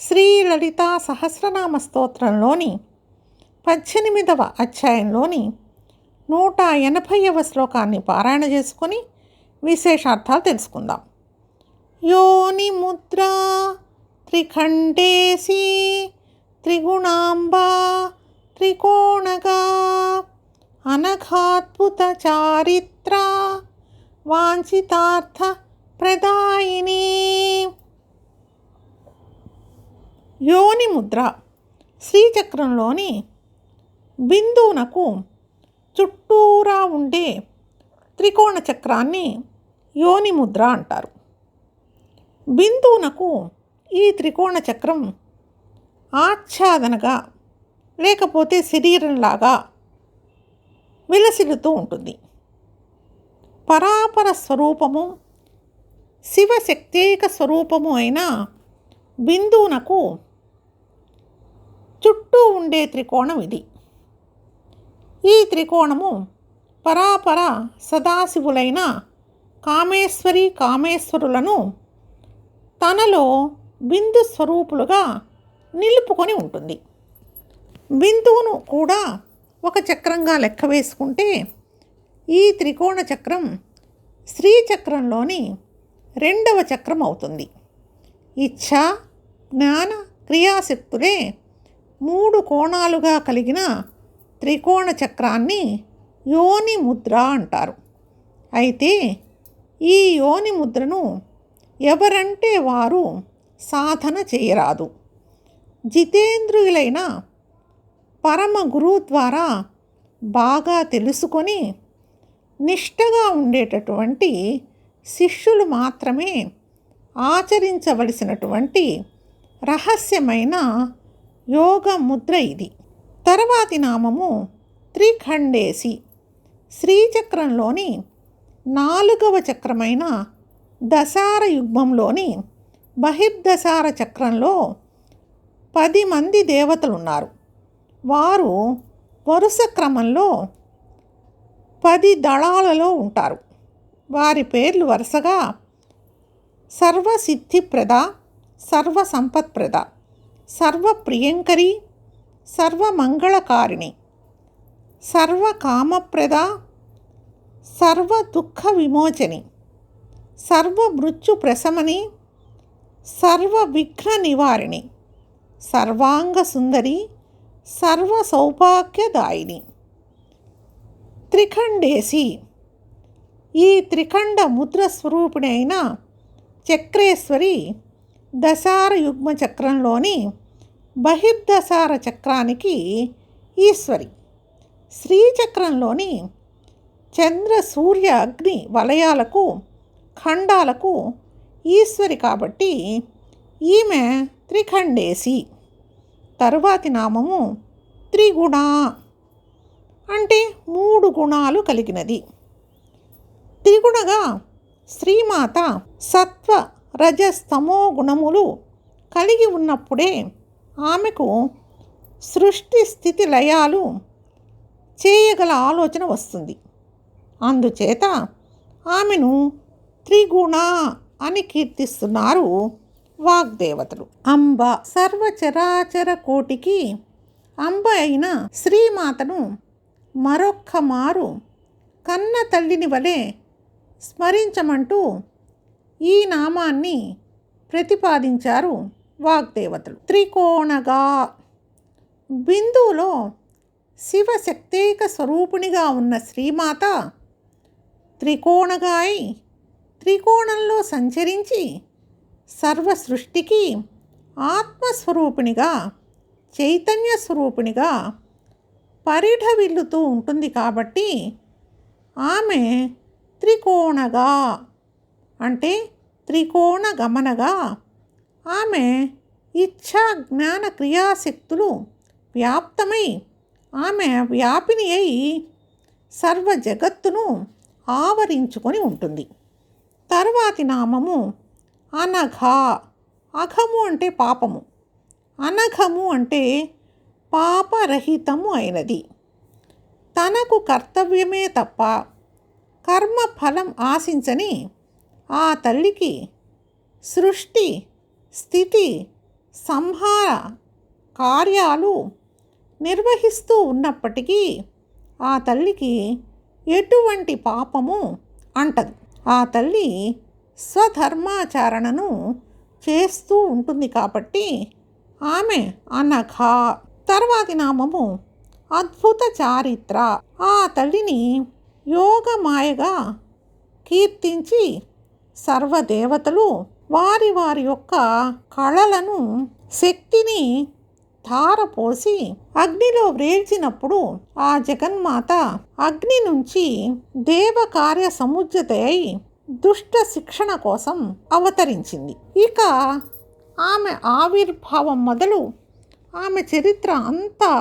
శ్రీ లలితా సహస్రనామ స్తోత్రంలోని పద్దెనిమిదవ అధ్యాయంలోని నూట ఎనభైవ శ్లోకాన్ని పారాయణ చేసుకొని విశేషార్థాలు తెలుసుకుందాం. యోని ముద్ర త్రిఖండేసి త్రిగుణాంబా త్రికోణగా అనఘాద్భుత చారిత్ర వాంఛితార్థ ప్రదాయిని. యోని ముద్ర శ్రీచక్రంలోని బిందువునకు చుట్టూరా ఉండే త్రికోణ చక్రాన్ని యోని ముద్ర అంటారు. బిందువునకు ఈ త్రికోణ చక్రం ఆచ్ఛాదనగా లేకపోతే శరీరంలాగా విలసిల్లుతూ ఉంటుంది. పరాపర స్వరూపము శివశక్తేక స్వరూపము అయిన బిందువునకు ఉండే త్రికోణం ఇది. ఈ త్రికోణము పరాపర సదాశివులైన కామేశ్వరి కామేశ్వరులను తనలో బిందు స్వరూపులుగా నిలుపుకొని ఉంటుంది. బిందువును కూడా ఒక చక్రంగా లెక్క వేసుకుంటే ఈ త్రికోణ చక్రం శ్రీచక్రంలోని రెండవ చక్రం అవుతుంది. ఇచ్ఛ జ్ఞాన క్రియాశక్తులే మూడు కోణాలుగా కలిగిన త్రికోణ చక్రాన్ని యోని ముద్ర అంటారు. అయితే ఈ యోని ముద్రను ఎవరంటే వారు సాధన చేయరాదు. జితేంద్రియులైన పరమ గురువు ద్వారా బాగా తెలుసుకొని నిష్టగా ఉండేటటువంటి శిష్యులు మాత్రమే ఆచరించవలసినటువంటి రహస్యమైన యోగ ముద్ర ఇది తర్వాతి నామము త్రిఖండేసి. శ్రీచక్రంలోని నాలుగవ చక్రమైన దశార యుగ్మంలోని బహిర్దశార చక్రంలో పది మంది దేవతలు ఉన్నారు వారు వరుస క్రమంలో పది దళాలలో ఉంటారు. వారి పేర్లు వరుసగా సర్వసిద్ధిప్రద సర్వసంపత్ప్రద. సర్వప్రియంకరి సర్వమంగళకారిణి సర్వకామప్రద సర్వ దుఃఖ విమోచని సర్వమృత్యు ప్రశమని సర్వ విఘ్న నివారిణి సర్వాంగ సుందరి సర్వ సౌభాగ్యదాయిని త్రిఖండేసి ఈ త్రిఖండ ముద్ర స్వరూపిణి అయిన చక్రేశ్వరి దశార యుగ్మ చక్రంలోని బహిర్దశార చక్రానికి ఈశ్వరి. శ్రీచక్రంలోని చంద్ర సూర్య అగ్ని వలయాలకు ఖండాలకు ఈశ్వరి కాబట్టి ఈమె త్రిఖండేసి తరువాతి నామము త్రిగుణ. అంటే మూడు గుణాలు కలిగినది. త్రిగుణగా శ్రీమాత సత్వ రజస్తమో గుణములు కలిగి ఉన్నప్పుడే ఆమెకు సృష్టి స్థితి లయాలు చేయగల ఆలోచన వస్తుంది. అందుచేత ఆమెను త్రిగుణ అని కీర్తిస్తున్నారు వాగ్దేవతలు. అంబ సర్వచరాచర కోటికి అంబ అయిన శ్రీమాతను మరొక్క మారు కన్న తల్లిని వలె స్మరించమంటూ ఈ నామాన్ని ప్రతిపాదించారు వాగ్దేవతలు. త్రికోణగా బిందువులో శివశక్తేక స్వరూపిణిగా ఉన్న శ్రీమాత త్రికోణగా అయి త్రికోణంలో సంచరించి సర్వ సృష్టికి ఆత్మస్వరూపిణిగా చైతన్య స్వరూపిణిగా పరిఢవిల్లుతూ ఉంటుంది కాబట్టి ఆమె త్రికోణగా. అంటే త్రికోణ గమనగా ఆమె ఇచ్ఛా జ్ఞాన క్రియాశక్తులు వ్యాప్తమై ఆమె వ్యాపిని అయి సర్వ జగత్తును ఆవరించుకొని ఉంటుంది. తర్వాతి నామము అనఘ. అఘము అంటే పాపము. అనఘము అంటే పాపరహితము అయినది. తనకు కర్తవ్యమే తప్ప కర్మ ఫలం ఆశించని ఆ తల్లికి సృష్టి స్థితి సంహార కార్యాలు నిర్వహిస్తూ ఉన్నప్పటికీ ఆ తల్లికి ఎటువంటి పాపము అంటదు. ఆ తల్లి స్వధర్మాచరణను చేస్తూ ఉంటుంది కాబట్టి ఆమె అనఘ. తర్వాతి నామము అద్భుత చారిత్ర. ఆ తల్లిని యోగమాయగా కీర్తించి సర్వదేవతలు వారి వారి యొక్క కళలను శక్తిని ధారపోసి అగ్నిలో వ్రేల్చినప్పుడు ఆ జగన్మాత అగ్ని నుంచి దేవకార్య సముజ్జత అయి దుష్ట శిక్షణ కోసం అవతరించింది. ఇక ఆమె ఆవిర్భావం మొదలు ఆమె చరిత్ర అంతా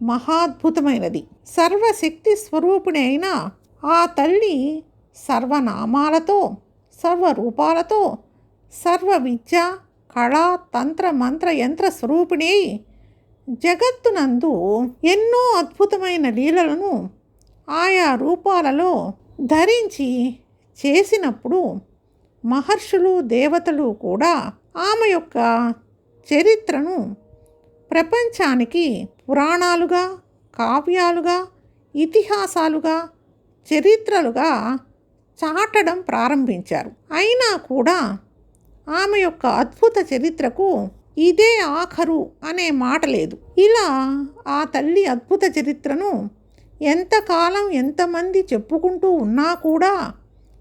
మహాద్భుతమైనది. సర్వశక్తి స్వరూపిణి అయిన ఆ తల్లి సర్వనామాలతో సర్వరూపాలతో సర్వ విద్య కళ తంత్ర మంత్ర యంత్ర స్వరూపిణి జగత్తునందు ఎన్నో అద్భుతమైన లీలలను ఆయా రూపాలలో ధరించి చేసినప్పుడు మహర్షులు దేవతలు కూడా ఆమె యొక్క చరిత్రను ప్రపంచానికి పురాణాలుగా కావ్యాలుగా ఇతిహాసాలుగా చరిత్రలుగా చాటడం ప్రారంభించారు. అయినా కూడా ఆమె యొక్క అద్భుత చరిత్రకు ఇదే ఆఖరు అనే మాట లేదు. ఇలా ఆ తల్లి అద్భుత చరిత్రను ఎంతకాలం ఎంతమంది చెప్పుకుంటూ ఉన్నా కూడా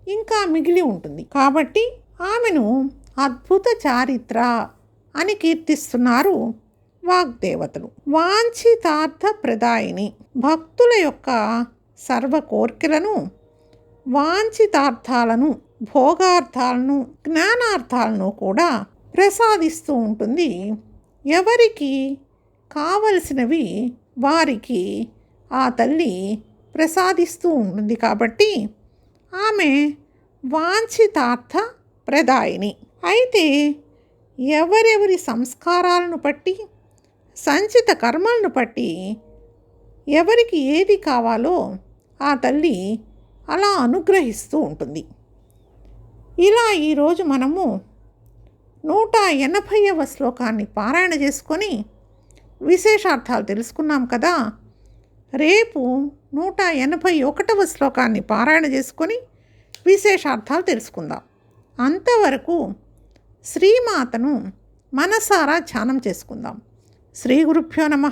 ఇంకా మిగిలి ఉంటుంది. కాబట్టి ఆమెను అద్భుత చారిత్ర అని కీర్తిస్తున్నారు వాగ్దేవతలు. వాంఛితార్థ ప్రదాయిని భక్తుల యొక్క సర్వ కోర్కెలను వాంఛితార్థాలను భోగార్థాలను జ్ఞానార్థాలను కూడా ప్రసాదిస్తూ ఉంటుంది. ఎవరికి కావలసినవి వారికి ఆ తల్లి ప్రసాదిస్తూ ఉంటుంది కాబట్టి ఆమె వాంఛితార్థ ప్రదాయిని. అయితే ఎవరెవరి సంస్కారాలను బట్టి సంచిత కర్మలను బట్టి ఎవరికి ఏది కావాలో ఆ తల్లి అలా అనుగ్రహిస్తూ ఉంటుంది. ఇలా ఈరోజు మనము నూట ఎనభైవ శ్లోకాన్ని పారాయణ చేసుకొని విశేషార్థాలు తెలుసుకున్నాం కదా. రేపు నూట ఎనభై ఒకటవ శ్లోకాన్ని పారాయణ చేసుకొని విశేషార్థాలు తెలుసుకుందాం. అంతవరకు శ్రీమాతను మనసారా ధ్యానం చేసుకుందాం. శ్రీ గురుభ్యో నమ.